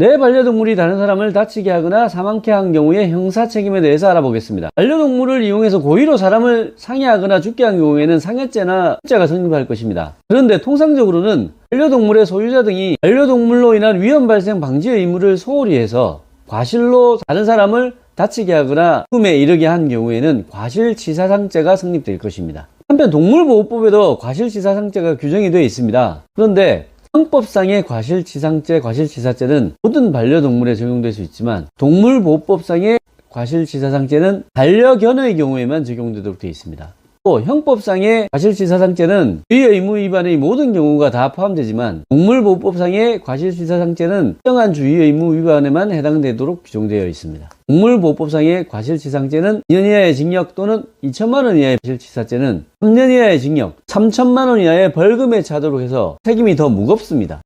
내 반려동물이 다른 사람을 다치게 하거나 사망케 한 경우의 형사 책임에 대해서 알아보겠습니다. 반려동물을 이용해서 고의로 사람을 상해하거나 죽게 한 경우에는 상해죄나죄가 성립할 것입니다. 그런데 통상적으로는 반려동물의 소유자 등이 반려동물로 인한 위험 발생 방지 의무를 소홀히 해서 과실로 다른 사람을 다치게 하거나 죽음에 이르게 한 경우에는 과실치사상죄가 성립될 것입니다. 한편 동물보호법에도 과실치사상죄가 규정이 되어 있습니다. 그런데 형법상의 과실치상죄, 과실치사죄는 모든 반려동물에 적용될 수 있지만 동물보호법상의 과실치사상죄는 반려견의 경우에만 적용되도록 되어 있습니다. 또 형법상의 과실치사상죄는 주의의무 위반의 모든 경우가 다 포함되지만 동물보호법상의 과실치사상죄는 특정한 주의의무 위반에만 해당되도록 규정되어 있습니다. 동물보호법상의 과실치상죄는 2년 이하의 징역 또는 2천만 원 이하의 과실치사죄는 3년 이하의 징역, 3천만 원 이하의 벌금에 차도록 해서 책임이 더 무겁습니다.